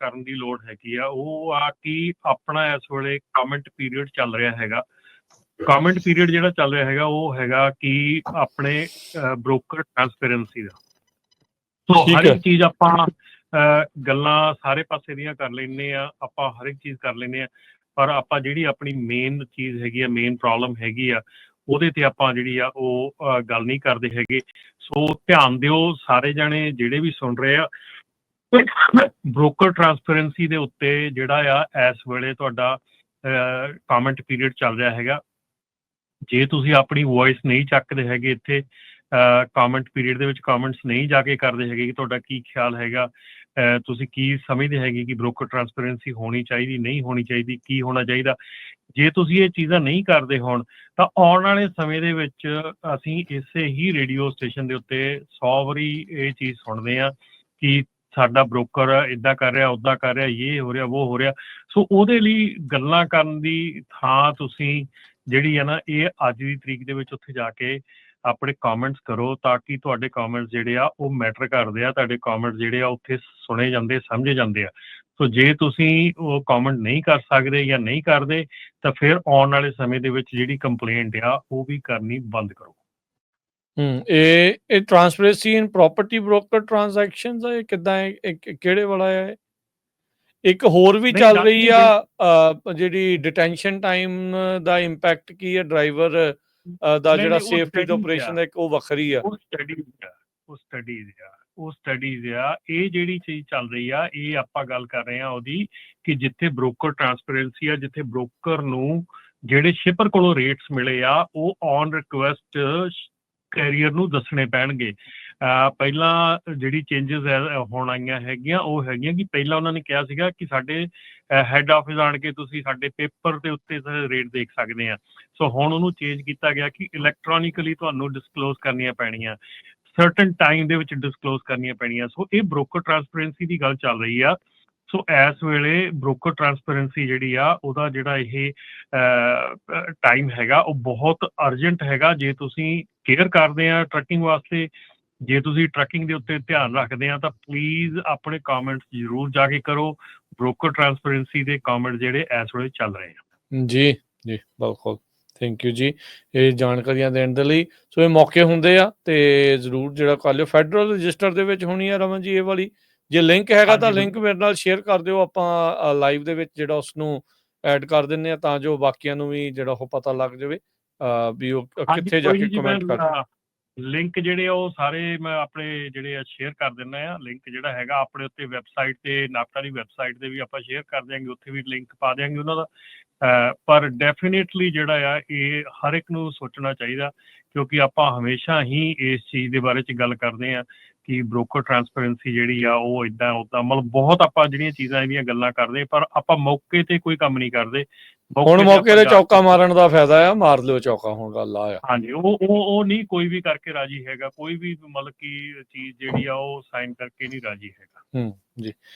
ਕਰਨ ਦੀ ਲੋੜ ਹੈਗੀ ਆ। ਉਹ ਆ ਕਿ ਆਪਣਾ ਇਸ ਵੇਲੇ ਕਮੈਂਟ ਪੀਰੀਅਡ ਚੱਲ ਰਿਹਾ ਹੈਗਾ। ਕਮੈਂਟ ਪੀਰੀਅਡ ਜਿਹੜਾ ਚੱਲ ਰਿਹਾ ਹੈਗਾ ਉਹ ਹੈਗਾ ਕਿ ਆਪਣੇ ਬ੍ਰੋਕਰ ਟ੍ਰਾਂਸਪੇਰੈਂਸੀ ਦਾ। ਸੋ ਹਰ। ਇੱਕ ਚੀਜ਼ ਆਪਾਂ ਗੱਲਾਂ ਸਾਰੇ ਪਾਸੇ ਦੀਆਂ ਕਰ ਲੈਂਦੇ ਆ। ਆਪਾਂ ਹਰ ਇੱਕ ਚੀਜ਼ ਕਰ ਲੈਂਦੇ ਆ। ਪਰ ਆਪਾਂ ਜਿਹੜੀ ਆਪਣੀ ਮੇਨ ਚੀਜ਼ ਹੈਗੀ ਆ ਮੇਨ ਪ੍ਰੋਬਲਮ ਹੈਗੀ ਆ ਉਹਦੇ ਤੇ ਆਪਾਂ ਜਿਹੜੀ ਆ ਉਹ ਗੱਲ ਨਹੀਂ ਕਰਦੇ ਹੈਗੇ। ਸੋ ਧਿਆਨ ਦਿਓ ਸਾਰੇ ਜਣੇ ਜਿਹੜੇ ਵੀ ਸੁਣ ਰਹੇ ਆ। ਬ੍ਰੋਕਰ ਟ੍ਰਾਂਸਪੇਰੈਂਸੀ ਦੇ ਉੱਤੇ ਜਿਹੜਾ ਆ, ਇਸ ਵੇਲੇ ਤੁਹਾਡਾ ਕਮੈਂਟ ਪੀਰੀਅਡ ਚੱਲ ਰਿਹਾ ਹੈਗਾ। ਜੇ ਤੁਸੀਂ ਆਪਣੀ ਵੌਇਸ ਨਹੀਂ ਚੱਕਦੇ ਹੈਗੇ ਇੱਥੇ ਕਮੈਂਟ ਪੀਰੀਅਡ ਦੇ ਵਿੱਚ ਕਮੈਂਟਸ ਨਹੀਂ ਜਾ ਕੇ ਕਰਦੇ ਹੈਗੇ ਕਿ ਤੁਹਾਡਾ ਕੀ ਖਿਆਲ ਹੈਗਾ ਤੁਸੀਂ ਕੀ ਸਮਝਦੇ ਹੈਗੇ ਕਿ ਬ੍ਰੋਕਰ ਟ੍ਰਾਂਸਪੇਰੈਂਸੀ ਹੋਣੀ ਚਾਹੀਦੀ, ਨਹੀਂ ਹੋਣੀ ਚਾਹੀਦੀ, ਕੀ ਹੋਣਾ ਚਾਹੀਦਾ। ਜੇ ਤੁਸੀਂ ਇਹ ਚੀਜ਼ਾਂ ਨਹੀਂ ਕਰਦੇ ਹੋਣ, ਤਾਂ ਆਉਣ ਵਾਲੇ ਸਮੇਂ ਦੇ ਵਿੱਚ ਅਸੀਂ ਇਸੇ ਹੀ ਰੇਡੀਓ ਸਟੇਸ਼ਨ ਦੇ ਉੱਤੇ 100 ਵਾਰੀ ਇਹ ਚੀਜ਼ ਸੁਣਦੇ ਆ ਕਿ ਸਾਡਾ ਬ੍ਰੋਕਰ ਇਦਾਂ ਕਰ ਰਿਹਾ ਉਦਾਂ ਕਰ ਰਿਹਾ ਇਹ ਹੋ ਰਿਹਾ ਉਹ ਹੋ ਰਿਹਾ। ਸੋ ਉਹਦੇ ਲਈ ਗੱਲਾਂ ਕਰਨ ਦੀ ਥਾਂ ਤੁਸੀਂ ਜਿਹੜੀ ਹੈ ਨਾ, ਇਹ ਅੱਜ ਦੀ ਤਰੀਕ ਦੇ ਵਿੱਚ ਉੱਥੇ ਜਾ ਕੇ ਆਪਣੇ ਕਮੈਂਟਸ ਕਰੋ ਤਾਂ ਕਿ ਤੁਹਾਡੇ ਕਮੈਂਟਸ ਜਿਹੜੇ ਆ, ਉਹ ਮੈਟਰ ਕਰਦੇ ਆ, ਤੁਹਾਡੇ ਕਮੈਂਟਸ ਜਿਹੜੇ ਆ, ਉੱਥੇ ਸੁਣੇ ਜਾਂਦੇ, ਸਮਝੇ ਜਾਂਦੇ ਆ। ਸੋ ਜੇ ਤੁਸੀਂ ਉਹ ਕਮੈਂਟ ਨਹੀਂ ਕਰ ਸਕਦੇ ਜਾਂ ਨਹੀਂ ਕਰਦੇ, ਤਾਂ ਫਿਰ ਆਉਣ ਵਾਲੇ ਸਮੇਂ ਦੇ ਵਿੱਚ ਜਿਹੜੀ ਕੰਪਲੇਂਟ ਆ, ਉਹ ਵੀ ਕਰਨੀ ਬੰਦ ਕਰੋ। ਹੂੰ ਇਹ ਇਹ transparency in property broker transactions ਹੈ ਇਹ ਕਿੱਦਾਂ ਹੈ? ਕਿਹੜੇ ਵਾਲਾ ਹੈ ਇੱਕ ਹੋਰ ਵੀ ਚੱਲ ਰਹੀ ਆ ਜਿਹੜੀ ਡਿਟੈਂਸ਼ਨ ਟਾਈਮ ਦਾ ਇੰਪੈਕਟ ਕੀ ਹੈ ਡਰਾਈਵਰ ਦਾ ਜਿਹੜਾ ਸੇਫਟੀ studies ਆਪਰੇਸ਼ਨ ਆ। ਦਾ ਇੱਕ ਉਹ ਵੱਖਰੀ ਆ। ਉਹ ਸਟੱਡੀਜ਼ ਆ ਉਹ ਸਟੱਡੀਜ਼ ਆ ਉਹ ਸਟੱਡੀਜ਼ ਆ। ਇਹ ਜਿਹੜੀ ਚੀਜ਼ ਚੱਲ ਰਹੀ ਆ ਇਹ ਆਪਾਂ ਗੱਲ ਕਰ ਰਹੇ ਆ ਉਹਦੀ ਕਿ ਜਿੱਥੇ ਬ੍ਰੋਕਰ ਟ੍ਰਾਂਸਪੇਰੈਂਸੀ ਆ ਜਿੱਥੇ ਬ੍ਰੋਕਰ ਨੂੰ ਜਿਹੜੇ ਸ਼ਿਪਰ ਕੋਲੋਂ ਰੇਟਸ ਮਿਲੇ ਆ ਉਹ ਔਨ ਰਿਕੁਐਸਟ ਕੈਰੀਅਰ ਨੂੰ ਦੱਸਣੇ ਪੈਣਗੇ। ਪਹਿਲਾਂ ਜਿਹੜੀ ਚੇਂਜਸ ਹੋਣ ਆਈਆਂ ਹੈਗੀਆਂ, ਉਹ ਹੈਗੀਆਂ ਕਿ ਪਹਿਲਾਂ ਉਹਨਾਂ ਨੇ ਕਿਹਾ ਸੀਗਾ ਕਿ ਸਾਡੇ ਹੈੱਡ ਆਫਿਸ ਆਣ ਕੇ ਤੁਸੀਂ ਸਾਡੇ ਪੇਪਰ ਦੇ ਉੱਤੇ ਰੇਟ ਦੇਖ ਸਕਦੇ ਆ। ਸੋ ਹੁਣ ਉਹਨੂੰ ਚੇਂਜ ਕੀਤਾ ਗਿਆ ਕਿ ਇਲੈਕਟ੍ਰੋਨਿਕਲੀ ਤੁਹਾਨੂੰ ਡਿਸਕਲੋਜ਼ ਕਰਨੀਆਂ ਪੈਣੀਆਂ। ਸਰਟਨ ਟਾਈਮ ਦੇ ਵਿੱਚ ਡਿਸਕਲੋਜ਼ ਕਰਨੀਆਂ ਪੈਣੀਆਂ। ਸੋ ਇਹ ਬ੍ਰੋਕਰ ਟ੍ਰਾਂਸਪੇਰੈਂਸੀ ਦੀ ਗੱਲ ਚੱਲ ਰਹੀ ਆ। ਸੋ ਇਸ ਵੇਲੇ ਬ੍ਰੋਕਰ ਟ੍ਰਾਂਸਪੇਰੈਂਸੀ ਜਿਹੜੀ ਆ, ਉਹਦਾ ਜਿਹੜਾ ਇਹ ਟਾਈਮ ਹੈਗਾ, ਉਹ ਬਹੁਤ ਅਰਜੈਂਟ ਹੈਗਾ। ਜੇ ਤੁਸੀਂ ਕੇਅਰ ਕਰਦੇ ਆ ਟਰੱਕਿੰਗ ਵਾਸਤੇ ਜੇ ਤੁਸੀਂ ਟਰੱਕਿੰਗ ਦੇ ਉੱਤੇ ਧਿਆਨ ਰੱਖਦੇ ਆ ਤਾਂ ਪਲੀਜ਼ ਆਪਣੇ ਕਮੈਂਟਸ ਜ਼ਰੂਰ ਜਾ ਕੇ ਕਰੋ। ਬ੍ਰੋਕਰ ਟ੍ਰਾਂਸਪੇਰੈਂਸੀ ਦੇ ਕਮੈਂਟ ਜਿਹੜੇ ਇਸ ਵੇਲੇ ਚੱਲ ਰਹੇ ਆ। ਜੀ ਜੀ ਬਿਲਕੁਲ। ਥੈਂਕ ਯੂ ਜੀ। ਇਹ ਜਾਣਕਾਰੀਆਂ ਦੇਣ ਦੇ ਲਈ ਸੋ ਇਹ ਮੌਕੇ ਹੁੰਦੇ ਆ ਤੇ ਜ਼ਰੂਰ ਜਿਹੜਾ ਕਰ ਲਿਓ। ਫੈਡਰਲ ਰਜਿਸਟਰ ਦੇ ਵਿੱਚ ਹੋਣੀ ਆ ਰਮਨ ਜੀ ਇਹ ਵਾਲੀ। ਜੇ ਲਿੰਕ ਹੈਗਾ ਤਾਂ ਲਿੰਕ ਮੇਰੇ ਨਾਲ ਸ਼ੇਅਰ ਕਰ ਦਿਓ। ਆਪਾਂ ਲਾਈਵ ਦੇ ਵਿੱਚ ਜਿਹੜਾ ਉਸ ਨੂੰ ਐਡ ਕਰ ਦਿੰਨੇ ਆ ਤਾਂ ਜੋ ਬਾਕੀਆਂ ਨੂੰ ਵੀ ਜਿਹੜਾ ਉਹ ਪਤਾ ਲੱਗ ਜਾਵੇ। ਵੀ ਉਹ ਕਿੱਥੇ ਜਾ ਕੇ ਕਮੈਂਟ ਕਰ ਲਿੰਕ ਜਿਹੜੇ ਉਹ ਸਾਰੇ ਮੈਂ ਆਪਣੇ ਜਿਹੜੇ ਆ ਸ਼ੇਅਰ ਕਰ ਦਿੰਦਾ ਆ। ਲਿੰਕ ਜਿਹੜਾ ਹੈਗਾ ਆਪਣੇ ਉੱਤੇ ਵੈਬਸਾਈਟ ਤੇ ਨਾਪਟਾ ਦੀ ਵੈਬਸਾਈਟ ਤੇ ਵੀ ਆਪਾਂ ਸ਼ੇਅਰ ਕਰ ਦਿਆਂਗੇ ਉੱਥੇ ਵੀ ਲਿੰਕ ਪਾ ਦਿਆਂਗੇ ਉਹਨਾਂ ਦਾ। ਪਰ ਡੈਫੀਨੇਟਲੀ ਜਿਹੜਾ ਆ ਇਹ ਹਰ ਇੱਕ ਨੂੰ ਸੋਚਣਾ ਚਾਹੀਦਾ ਕਿਉਂਕਿ ਆਪਾਂ ਹਮੇਸ਼ਾ ਹੀ ਇਸ ਚੀਜ਼ ਦੇ ਬਾਰੇ ਚ ਗੱਲ ਕਰਦੇ ਆ ਕਿ ਬ੍ਰੋਕਰ ਟ੍ਰਾਂਸਪੇਰੈਂਸੀ ਜਿਹੜੀ ਆ ਉਹ ਇਦਾਂ ਉਦਾਂ ਮਤਲਬ ਬਹੁਤ ਆਪਾਂ ਜਿਹੜੀਆਂ ਚੀਜ਼ਾਂ ਇਹਦੀਆਂ ਗੱਲਾਂ ਕਰਦੇ ਪਰ ਆਪਾਂ ਮੌਕੇ ਤੇ ਕੋਈ ਕੰਮ ਨਹੀਂ ਕਰਦੇ। ਹੁਣ ਮੌਕੇ ਤੇ ਚੌਕਾ ਮਾਰਨ ਦਾ ਫਾਇਦਾ ਆ ਮਾਰ ਲਿਓ ਚੌਕਾ ਹੁਣ ਗੱਲ ਆ ਆ। ਹਾਂਜੀ ਉਹ ਉਹ ਉਹ ਨਹੀਂ ਕੋਈ ਵੀ ਕਰਕੇ ਰਾਜੀ ਹੈਗਾ ਕੋਈ ਵੀ ਮਤਲਬ ਕਿ ਚੀਜ਼ ਜਿਹੜੀ ਆ ਉਹ ਸਾਈਨ ਕਰਕੇ ਨਹੀਂ ਰਾਜੀ ਹੈਗਾ। ਹੂੰ ਜੀ।